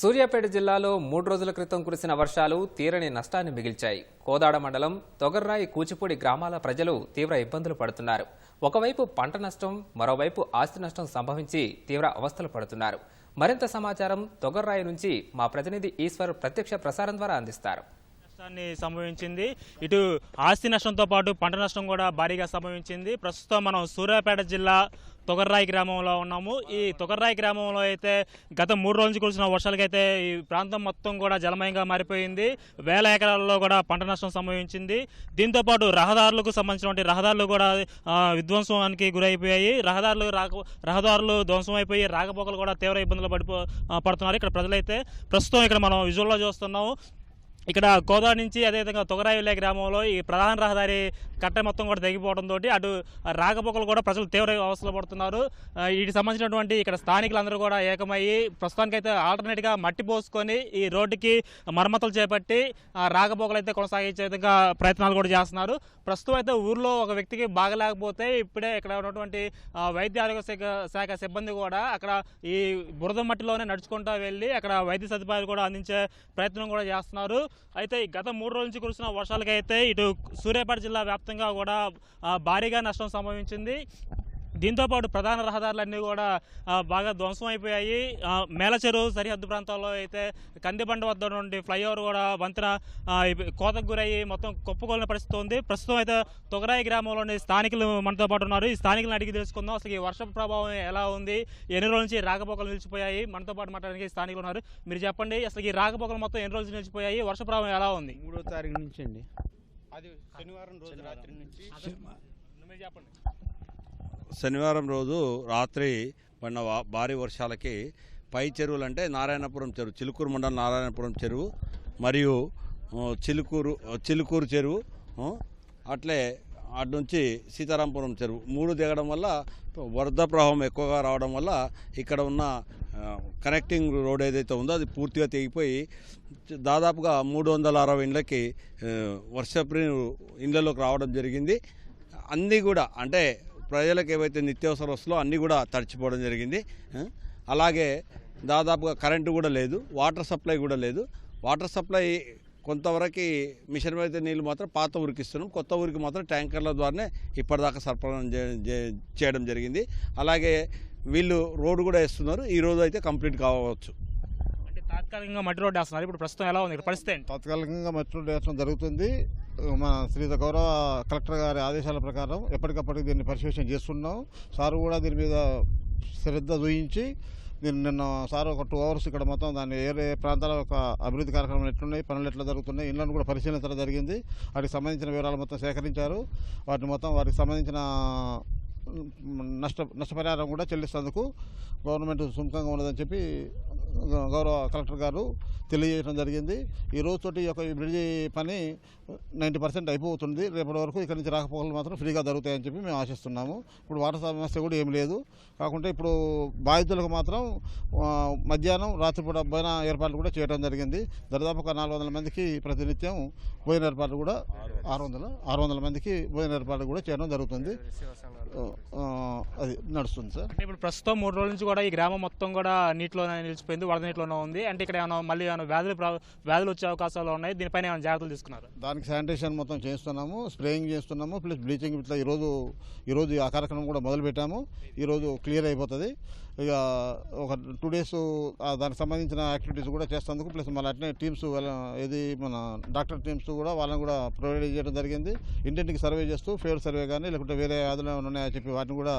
సూర్యాపేట జిల్లాలో మూడు రోజుల క్రితం కురిసిన వర్షాలు తీరని నష్టాన్ని మిగిల్చాయి. కోదాడ మండలం తొగర్రాయి కూచిపూడి గ్రామాల ప్రజలు తీవ్ర ఇబ్బందులు పడుతున్నారు. ఒకవైపు పంట నష్టం మరోవైపు ఆస్తి నష్టం సంభవించి తీవ్ర అవస్థలు పడుతున్నారు. మరింత సమాచారం తొగర్రాయి నుంచి మా ప్రతినిధి ఈశ్వర్ ప్రత్యక్ష ప్రసారం ద్వారా అందిస్తారు. నష్టాన్ని సంభవించింది. ఇటు ఆస్తి నష్టంతో పాటు పంట నష్టం కూడా భారీగా సంభవించింది. ప్రస్తుతం మనం సూర్యాపేట జిల్లా తొగర్రాయి గ్రామంలో ఉన్నాము. ఈ తొగర్రాయి గ్రామంలో అయితే గత మూడు రోజులు కురిసిన వర్షాలకైతే ఈ ప్రాంతం మొత్తం కూడా జలమయంగా మారిపోయింది. వేల ఎకరాల్లో కూడా పంట నష్టం సంభవించింది. దీంతో పాటు రహదారులకు సంబంధించినటువంటి రహదారులు కూడా విధ్వంసానికి గురైపోయాయి. రహదారులు రాక రహదారులు ధ్వంసం అయిపోయి రాకపోకలు కూడా తీవ్ర ఇబ్బందులు పడిపో పడుతున్నారు ఇక్కడ ప్రజలైతే. ప్రస్తుతం ఇక్కడ మనం విజువల్లో చూస్తున్నాము. ఇక్కడ కోదా నుంచి అదేవిధంగా తొగరాయిలే గ్రామంలో ఈ ప్రధాన రహదారి కట్ట మొత్తం కూడా తెగిపోవడంతో అటు రాకపోకలు కూడా ప్రజలు తీవ్ర అవస్థలు పడుతున్నారు. వీటికి సంబంధించినటువంటి ఇక్కడ స్థానికులందరూ కూడా ఏకమయ్యి ప్రస్తుతానికైతే ఆల్టర్నేట్గా మట్టి పోసుకొని ఈ రోడ్డుకి మరమ్మతులు చేపట్టి రాకపోకలు అయితే కొనసాగించే విధంగా ప్రయత్నాలు కూడా చేస్తున్నారు. ప్రస్తుతం అయితే ఊర్లో ఒక వ్యక్తికి బాగలేకపోతే ఇప్పుడే ఇక్కడ ఉన్నటువంటి వైద్య ఆరోగ్య శాఖ శాఖ సిబ్బంది కూడా అక్కడ ఈ బురద మట్టిలోనే నడుచుకుంటూ వెళ్ళి అక్కడ వైద్య సదుపాయాలు కూడా అందించే ప్రయత్నం కూడా చేస్తున్నారు. అయితే గత మూడు రోజుల నుంచి కురిసిన వర్షాలకైతే ఇటు సూర్యాపేట జిల్లా వ్యాప్తంగా కూడా భారీగా నష్టం సంభవించింది. దీంతో పాటు ప్రధాన రహదారులన్నీ కూడా బాగా ధ్వంసం అయిపోయాయి. ఆ, మేలచెరువు సరిహద్దు ప్రాంతాల్లో అయితే కందిబండ వద్ద నుండి ఫ్లైఓవర్ కూడా వంతెన కోతకు గురయ్యి మొత్తం కుప్పకూలిన పరిస్థితి ఉంది. ప్రస్తుతం అయితే తొగరాయి గ్రామంలోని స్థానికులు మనతో పాటు ఉన్నారు. ఈ స్థానికులను అడిగి తెలుసుకుందాం. అసలు ఈ వర్ష ప్రభావం ఎలా ఉంది? ఎన్ని రోజుల నుంచి రాకపోకలు నిలిచిపోయాయి? మనతో పాటు మాట్లాడడానికి స్థానికులు ఉన్నారు. మీరు చెప్పండి అసలు ఈ రాకపోకలు మొత్తం ఎన్ని రోజులు నిలిచిపోయాయి? వర్ష ప్రభావం ఎలా ఉంది? మూడో తారీఖు నుంచి అండి అది శనివారం రోజు రాత్రి నుంచి. చెప్పండి. శనివారం రోజు రాత్రి పడిన భారీ వర్షాలకి పై చెరువులు అంటే నారాయణపురం చెరువు చిలుకూరు మండలం నారాయణపురం చెరువు మరియు చిలుకూరు చిలుకూరు చెరువు అట్లే అటు నుంచి సీతారాంపురం చెరువు. మూడు దిగడం వల్ల వరద ప్రవాహం ఎక్కువగా రావడం వల్ల ఇక్కడ ఉన్న కనెక్టింగ్ రోడ్ ఏదైతే ఉందో అది పూర్తిగా తెగిపోయి దాదాపుగా మూడు వందల అరవై ఇండ్లకి వర్షపు ఇండ్లలోకి రావడం జరిగింది. అన్నీ కూడా అంటే ప్రజలకు ఏవైతే నిత్యావసర వస్తువులో అన్నీ కూడా తడిచిపోవడం జరిగింది అలాగే దాదాపుగా కరెంటు కూడా లేదు వాటర్ సప్లై కూడా లేదు. వాటర్ సప్లై కొంతవరకు మిషన్ అయితే నీళ్ళు మాత్రం పాత ఊరికి ఇస్తున్నాం. కొత్త ఊరికి మాత్రం ట్యాంకర్ల ద్వారానే ఇప్పటిదాకా సరఫరా చేయడం జరిగింది. అలాగే వీళ్ళు రోడ్డు కూడా వేస్తున్నారు. ఈ రోజు అయితే కంప్లీట్ కావచ్చు. తాత్కాలికంగా మట్టి రోడ్డు వేస్తున్నారు. ఇప్పుడు ప్రస్తుతం ఎలా ఉంది? పరిస్థితి తాత్కాలికంగా తాత్కాలికంగా మెట్రో వేయడం జరుగుతుంది. మన శ్రీ గౌరవ కలెక్టర్ గారి ఆదేశాల ప్రకారం ఎప్పటికప్పటికి దీన్ని పరిశీలన చేస్తున్నాం. సార్ కూడా దీని మీద శ్రద్ధ చూయించి దీన్ని నిన్న సార్ ఒక టూ అవర్స్ ఇక్కడ మొత్తం దాన్ని ఏరే ప్రాంతాల ఒక అభివృద్ధి కార్యక్రమాలు ఎట్లున్నాయి పనులు ఎట్లా జరుగుతున్నాయి ఇళ్ళను కూడా పరిశీలించడం జరిగింది. వాటికి సంబంధించిన వివరాలు మొత్తం సేకరించారు. వాటిని మొత్తం వాటికి సంబంధించిన నష్ట నష్టపరిహారం కూడా చెల్లిస్తేందుకు గవర్నమెంట్ సుముఖంగా ఉన్నదని చెప్పి గౌరవ కలెక్టర్ గారు తెలియజేయడం జరిగింది. ఈ రోజుతోటి ఈ యొక్క ఈ బ్రిడ్జి పని నైంటీ పర్సెంట్ అయిపోతుంది రేపటి వరకు ఇక్కడ నుంచి రాకపోకలు మాత్రం ఫ్రీగా జరుగుతాయని చెప్పి మేము ఆశిస్తున్నాము. ఇప్పుడు వాటర్ సమస్య కూడా ఏం లేదు. కాకుంటే ఇప్పుడు బాధితులకు మాత్రం మధ్యాహ్నం రాత్రిపూట భోజన ఏర్పాట్లు కూడా చేయడం జరిగింది. దాదాపు ఒక నాలుగు వందల మందికి ప్రతినిత్యం భోజన ఏర్పాట్లు కూడా ఆరు వందల ఆరు వందల మందికి భోజన ఏర్పాట్లు కూడా చేయడం జరుగుతుంది. అది నడుస్తుంది సార్. ఇప్పుడు ప్రస్తుతం మూడు రోజుల నుంచి కూడా ఈ గ్రామం మొత్తం కూడా నీటిలో నిలిచిపోయింది. వరద నీటిలోనే ఉంది. అంటే ఇక్కడ ఏమైనా మళ్ళీ ఏమైనా వ్యాధులు వ్యాధులు వచ్చే అవకాశాలు ఉన్నాయి. దీనిపైన ఏమైనా జాగ్రత్తలు తీసుకున్నారు? దానికి శానిటేషన్ మొత్తం చేస్తున్నాము స్ప్రేయింగ్ చేస్తున్నాము. ప్లస్ బ్లీచింగ్ ఇట్లా ఈరోజు ఈరోజు ఆ కార్యక్రమం కూడా మొదలు పెట్టాము ఈరోజు క్లియర్ అయిపోతుంది. ఇక ఒక టూ డేస్ దానికి సంబంధించిన యాక్టివిటీస్ కూడా చేస్తేందుకు ప్లస్ మళ్ళీ అట్నే టీమ్స్ ఇది మన డాక్టర్ టీమ్స్ కూడా వాళ్ళని కూడా ప్రొవైడ్ చేయడం జరిగింది. ఇంటింటికి సర్వే చేస్తూ ఫేర్ సర్వే కానీ లేకుంటే వేరే వ్యాధులు ఉన్నాయని చెప్పి వాటిని కూడా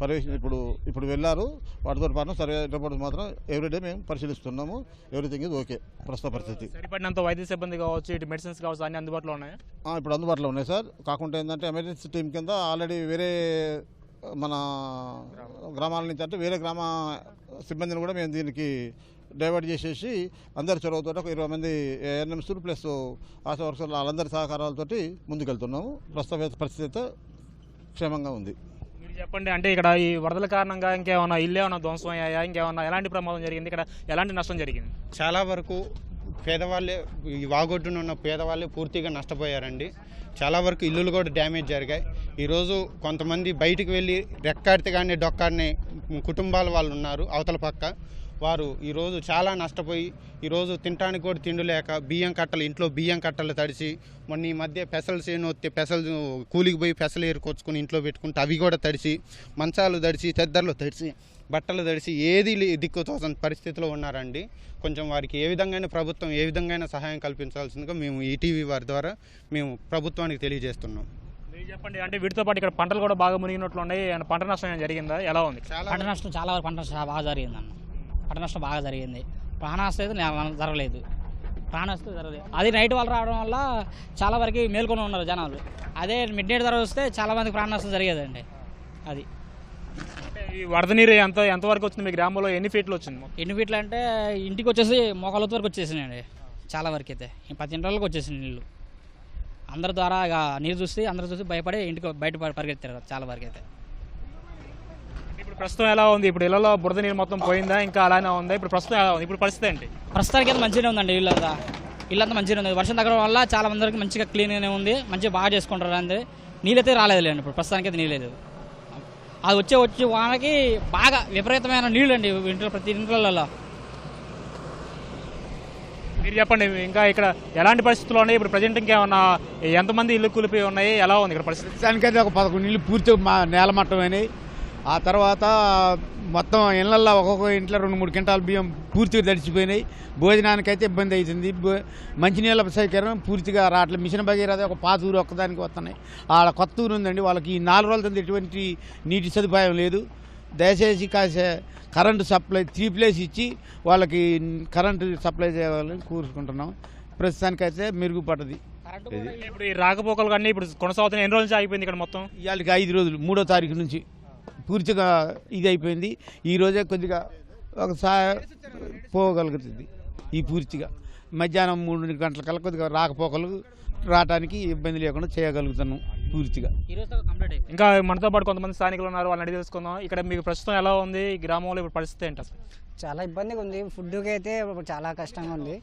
పర్యవేక్షణ ఇప్పుడు ఇప్పుడు వెళ్ళారు. వాటితో పాటు సర్వే రిపోర్ట్స్ మాత్రం ఎవ్రీడే మేము పరిశీలిస్తున్నాము. ఎవ్రీథింగ్ ఇది ఓకే ప్రస్తుత పరిస్థితి. సరిపడినంత వైద్య సిబ్బంది కావచ్చు ఇటు మెడిసిన్స్ కావచ్చు అన్ని అందుబాటులో ఉన్నాయి? ఇప్పుడు అందుబాటులో ఉన్నాయి సార్. కాకుండా ఏంటంటే ఎమర్జెన్సీ టీం కింద ఆల్రెడీ వేరే మన గ్రామాల నుంచి అంటే వేరే గ్రామ సిబ్బందిని కూడా మేము దీనికి డైవర్ట్ చేసేసి అందరి చొరవతో ఒక ఇరవై మంది ఎన్ఎంస్ ప్లస్ ఆశా వర్కర్లు వాళ్ళందరి సహకారాలతోటి ముందుకెళ్తున్నాము. ప్రస్తుత పరిస్థితి అయితే క్షేమంగా ఉంది. మీరు చెప్పండి అంటే ఇక్కడ ఈ వరదల కారణంగా ఇంకేమైనా ఇల్లు ఏమైనా ధ్వంసం అయ్యాయా? ఇంకేమైనా ఎలాంటి ప్రమాదం జరిగింది? ఇక్కడ ఎలాంటి నష్టం జరిగింది? చాలా వరకు పేదవాళ్ళే ఈ వాగొడ్డున ఉన్న పేదవాళ్ళే పూర్తిగా నష్టపోయారండి. చాలా వరకు ఇల్లులు కూడా డ్యామేజ్ జరిగాయి. ఈరోజు కొంతమంది బయటికి వెళ్ళి రెక్కాడితే కానీ డొక్కాడిని కుటుంబాల వాళ్ళు ఉన్నారు అవతల పక్క. వారు ఈరోజు చాలా నష్టపోయి ఈరోజు తినడానికి కూడా తిండి లేక బియ్యం కట్టలు ఇంట్లో బియ్యం కట్టలు తడిసి మొన్న ఈ మధ్య పెసలు చేను వస్తే పెసలు కూలికి పోయి పెసలు ఏరుకొచ్చుకొని ఇంట్లో పెట్టుకుంటే అవి కూడా తడిసి మంచాలు తడిసి తెద్దర్లు తడిసి బట్టలు తడిసి ఏది లే- దిక్కు తోచని పరిస్థితిలో ఉన్నారండి. కొంచెం వారికి ఏ విధంగా ప్రభుత్వం ఏ విధంగా సహాయం కల్పించాల్సిందిగా మేము ఈటీవీ వారి ద్వారా మేము ప్రభుత్వానికి తెలియజేస్తున్నాం. మీరు చెప్పండి అంటే వీటితో పాటు ఇక్కడ పంటలు కూడా బాగా మునిగినట్లు ఉన్నాయి. పంట నష్టం ఏమైనా జరిగిందా? ఎలా ఉంది? చాలా పంట నష్టం చాలా వరకు పంట నష్టం బాగా జరిగింది అన్న పంట నష్టం బాగా జరిగింది. ప్రాణ నష్టం అయితే జరగలేదు. ప్రాణ నష్టం జరగలేదు. అది నైట్ వాళ్ళు రావడం వల్ల చాలా వరకు మేల్కొని ఉన్నారు జనాలు. అదే మిడ్ నైట్ ధర వస్తే చాలా మందికి ప్రాణ నష్టం జరిగేదండి. అది. ఈ వరద నీరు ఎంత ఎంతవరకు వచ్చింది? మీ గ్రామంలో ఎన్ని ఫీట్లు వచ్చింది? ఎన్ని ఫీట్లు అంటే ఇంటికి వచ్చేసి మోకాళ్ళ వరకు వచ్చేసినాయండి. చాలా వరకు అయితే. ఈ పది ఇంట్లోకి వచ్చేసింది నీళ్ళు. అందరి ద్వారా ఇక నీళ్ళు చూసి అందరూ చూసి భయపడి ఇంటికి బయట పరిగెత్తారు. చాలా వరకు అయితే. ప్రస్తుతం ఎలా ఉంది? ఇప్పుడు ఇళ్ళలో బురద నీరు మొత్తం పోయిందా? ఇంకా అలానే ఉందా? ఇప్పుడు ప్రస్తుతం ఎలా ఉంది? ఇప్పుడు పరిస్థితి ఏంటి? ప్రస్తుతానికి అయితే మంచిగానే ఉందండి ఇల్లంతా ఇల్లంతా మంచిగానే ఉంది. వర్షం తగ్గడం వల్ల చాలా మందికి మంచిగా క్లీన్గానే ఉంది. మంచిగా బాగా చేసుకుంటారు అంతే. నీళ్ళైతే రాలేదులేండి ఇప్పుడు. ప్రస్తుతానికి అయితే నీళ్ళు లేదు. అది వచ్చే వచ్చే వానకి బాగా విపరీతమైన నీళ్ళు అండి ఇంట్లో ప్రతి ఇంట్లలో మీరు చెప్పండి ఇంకా ఇక్కడ ఎలాంటి పరిస్థితులు ఉన్నాయి? ఇప్పుడు ప్రజెంట్ ఇంకేమన్నా ఎంతమంది ఇల్లు కూలిపోయి ఉన్నాయి? ఎలా ఉంది ఇక్కడ పరిస్థితి? దానికైతే ఒక పదకొండు ఇల్లు పూర్తి మా నేల మట్టమైనవి ఆ తర్వాత మొత్తం ఇళ్ళల్లో ఒక్కొక్క ఇంట్లో రెండు మూడు క్వింటాల బియ్యం పూర్తిగా తడిచిపోయినాయి. భోజనానికైతే ఇబ్బంది అవుతుంది మంచినీళ్ళ సౌకర్యం పూర్తిగా రావట్లేదు. మిషన్ భగీరథ ఒక పాత ఊరు ఒక్కదానికి వస్తున్నాయి. ఆడ కొత్త ఊరు ఉందండి. వాళ్ళకి ఈ నాలుగు రోజుల కింద ఎటువంటి నీటి సదుపాయం లేదు. దయచేసి కాసే కరెంటు సప్లై త్రీ ప్లేస్ ఇచ్చి వాళ్ళకి కరెంటు సప్లై చేయాలని కోరుకుంటున్నాం. ప్రస్తుతానికైతే మెరుగుపడ్డది. ఇప్పుడు ఈ రాకపోకలు కానీ ఇప్పుడు కొనసాగుతున్న ఎన్ని రోజుల ఆగిపోయింది ఇక్కడ మొత్తం? ఇవాళకి ఐదు రోజులు మూడో తారీఖు నుంచి. పూర్తిగా ఇది అయిపోయింది ఈ రోజే కొద్దిగా ఒక సా పోగలుగుతుంది. ఈ పూర్తిగా. మధ్యాహ్నం మూడు గంటల కల్లా కొద్దిగా రాకపోకలు రావడానికి ఇబ్బంది లేకుండా చేయగలుగుతున్నాం పూర్తిగా. ఈరోజు కంప్లీట్ అయిపోయింది. ఇంకా మనతో పాటు కొంతమంది స్థానికులు ఉన్నారు వాళ్ళని అడిగి తెలుసుకుందాం. ఇక్కడ మీకు ప్రస్తుతం ఎలా ఉంది? ఈ గ్రామంలో ఇప్పుడు పరిస్థితి ఏంటి అసలు? చాలా ఇబ్బందిగా ఉంది. ఫుడ్కి అయితే చాలా కష్టంగా ఉంది.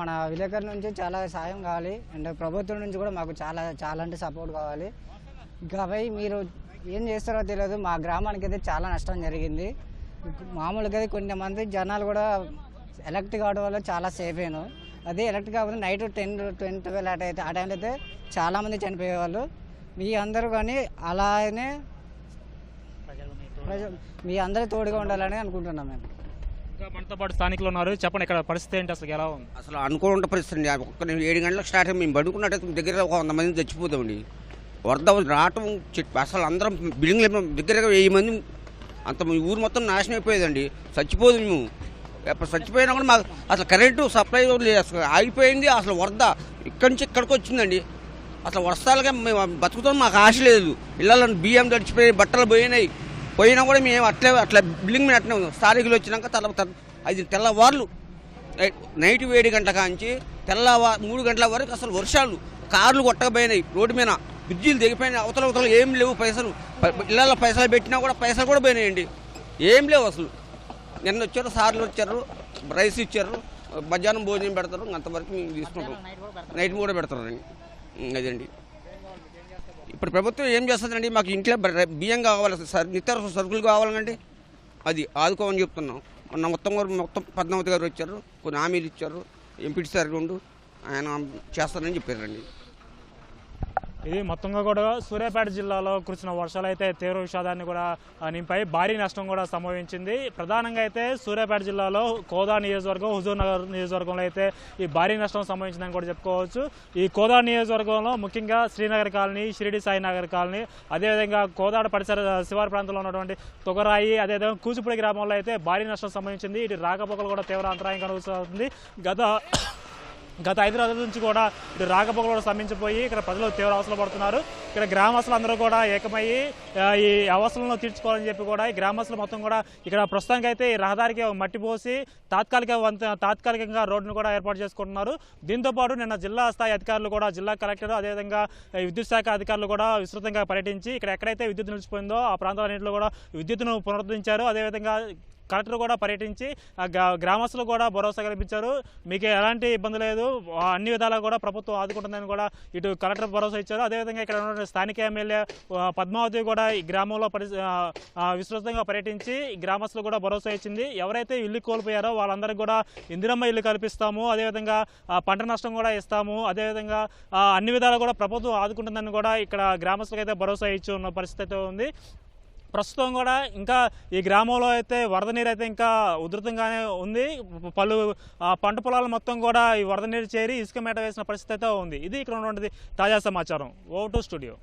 మన విలేకరు నుంచి చాలా సాయం కావాలి. అండ్ ప్రభుత్వం నుంచి కూడా మాకు చాలా చాలా అంటే సపోర్ట్ కావాలి. ఇంకా మీరు ఏం చేస్తారో తెలియదు. మా గ్రామానికి అయితే చాలా నష్టం జరిగింది. మామూలుగా అయితే కొంతమంది జనాలు కూడా ఎలక్ట్ కావడం వల్ల చాలా సేఫ్ అయ్యాను అదే ఎలక్ట్ కాకపోతే నైట్ టెన్ టెన్ ట్వెల్వ్ అట్ అయితే ఆ టైంలో అయితే చాలామంది చనిపోయేవాళ్ళు. మీ అందరూ కానీ అలానే మీ అందరూ తోడుగా ఉండాలని అనుకుంటున్నాం మేము. ఇంకా మనతో పాటు స్థానికులు ఉన్నారు. చెప్పండి ఇక్కడ పరిస్థితి ఏంటి? అసలు ఎలా ఉంది? అసలు అనుకోకుండా పరిస్థితి అండి. ఒక్క నిమిషం ఏడు గంటలకు స్టార్ట్ అయ్యి మేము పడుకున్నట్టయితే దగ్గర ఒక వంద మంది చచ్చిపోతామండి. వరద రావటం చెట్టు అసలు అందరం బిల్డింగ్లు దగ్గరగా వెయ్యి మంది అంత ఊరు మొత్తం నాశనం అయిపోయేదండి. చచ్చిపోదు మేము. ఎప్పుడు చచ్చిపోయినా కూడా మాకు అసలు కరెంటు సప్లై లేదు. అసలు ఆగిపోయింది అసలు వరద. ఇక్కడి నుంచి ఇక్కడికి వచ్చిందండి. అసలు వర్షాలుగా మేము బతుకుతాం మాకు ఆశ లేదు. ఇళ్ళలో బియ్యం తడిచిపోయి బట్టలు పోయినాయి. పోయినా కూడా మేము అట్లే అట్లా బిల్డింగ్ మీద అట్లే ఉన్నాం. స్థానికులు వచ్చినాక తల ఐదు అది తెల్లవార్లు. నైట్- నైట్ ఏడు గంటల కాంచి తెల్లవారు మూడు గంటల వరకు అసలు వర్షాలు. కార్లు కొట్టకపోయినాయి రోడ్డు మీద. బ్రిడ్జీలు దిగిపోయినాయి అవతల అవతల ఏం లేవు పైసలు. ఇళ్ళల్లో పైసలు పెట్టినా కూడా పైసలు కూడా పోయినాయండి. ఏం లేవు అసలు. నిన్న వచ్చారు సార్లు వచ్చారు రైస్ ఇచ్చారు మధ్యాహ్నం భోజనం పెడతారు అంతవరకు మేము తీసుకుంటాం. నైట్ కూడా పెడతారండి. అదండి. ఇప్పుడు ప్రభుత్వం ఏం చేస్తుందండి? మాకు ఇంట్లో బియ్యం కావాలి సర్ నిత్యావసర సరుకులు కావాలండి. అది ఆదుకోమని చెప్తున్నాం. మొన్న మొత్తం గారు మొత్తం పద్మావతి గారు వచ్చారు కొన్ని హామీలు ఇచ్చారు ఎంపీటీ సార్ ఉండు ఆయన చేస్తారని చెప్పారండి. ఇది మొత్తంగా కూడా సూర్యాపేట జిల్లాలో కురిసిన వర్షాలు అయితే తీవ్ర విషాదాన్ని కూడా నింపాయి. భారీ నష్టం కూడా సంభవించింది. ప్రధానంగా అయితే సూర్యాపేట జిల్లాలో కోదా నియోజకవర్గం హుజూర్ నగర్ నియోజకవర్గంలో అయితే ఈ భారీ నష్టం సంభవించిందని కూడా చెప్పుకోవచ్చు. ఈ కోదా నియోజకవర్గంలో ముఖ్యంగా శ్రీనగర్ కాలనీ షిరిడి సాయి నగర్ కాలనీ అదేవిధంగా కోదాడ పరిసర శివారు ప్రాంతంలో ఉన్నటువంటి తొగరాయి అదేవిధంగా కూచిపూడి గ్రామంలో అయితే భారీ నష్టం సంభవించింది. ఇటు రాకపోకలు కూడా తీవ్ర అంతరాయం కలుగుతుంది గత గత ఐదు రోజుల నుంచి కూడా ఇటు రాకపోకలు కూడా స్తంభించిపోయి ఇక్కడ ప్రజలు తీవ్ర అవసరం పడుతున్నారు. ఇక్కడ గ్రామస్తులు అందరూ కూడా ఏకమయ్యి ఈ అవసరంలో తీర్చుకోవాలని చెప్పి కూడా ఈ గ్రామస్తులు మొత్తం కూడా ఇక్కడ ప్రస్తుతానికి అయితే ఈ రహదారికి మట్టి పోసి తాత్కాలిక వంత తాత్కాలికంగా రోడ్డును కూడా ఏర్పాటు చేసుకుంటున్నారు. దీంతోపాటు నిన్న జిల్లా స్థాయి అధికారులు కూడా జిల్లా కలెక్టర్ అదేవిధంగా విద్యుత్ శాఖ అధికారులు కూడా విస్తృతంగా పర్యటించి ఇక్కడ ఎక్కడైతే విద్యుత్ నిలిచిపోయిందో ఆ ప్రాంతాలన్నింటిలో కూడా విద్యుత్తును పునరుద్ధరించారు. అదేవిధంగా కలెక్టర్ కూడా పర్యటించి గ్రా- గ్రామస్తులు కూడా భరోసా కల్పించారు. మీకు ఎలాంటి ఇబ్బంది లేదు. అన్ని విధాలా కూడా ప్రభుత్వం ఆదుకుంటుందని కూడా ఇటు కలెక్టర్ భరోసా ఇచ్చారు. అదేవిధంగా ఇక్కడ ఉన్నటువంటి స్థానిక ఎమ్మెల్యే పద్మావతి కూడా ఈ గ్రామంలో పరి విస్తృతంగా పర్యటించి గ్రామస్తులు కూడా భరోసా ఇచ్చింది. ఎవరైతే ఇల్లు కోల్పోయారో వాళ్ళందరికీ కూడా ఇందిరమ్మ ఇల్లు కల్పిస్తాము. అదేవిధంగా పంట నష్టం కూడా ఇస్తాము. అదేవిధంగా అన్ని విధాలు కూడా ప్రభుత్వం ఆదుకుంటుందని కూడా ఇక్కడ గ్రామస్తులకు అయితే భరోసా ఇచ్చి ఉన్న పరిస్థితి ఉంది. ప్రస్తుతం కూడా ఇంకా ఈ గ్రామంలో అయితే వరద నీరు అయితే ఇంకా ఉధృతంగానే ఉంది. పలు పంట పొలాలు మొత్తం కూడా ఈ వరద నీరు చేరి ఇసుక మేట వేసిన పరిస్థితి అయితే ఉంది. ఇది ఇక్కడ ఉన్నటువంటి తాజా సమాచారం. ఓ టు స్టూడియో.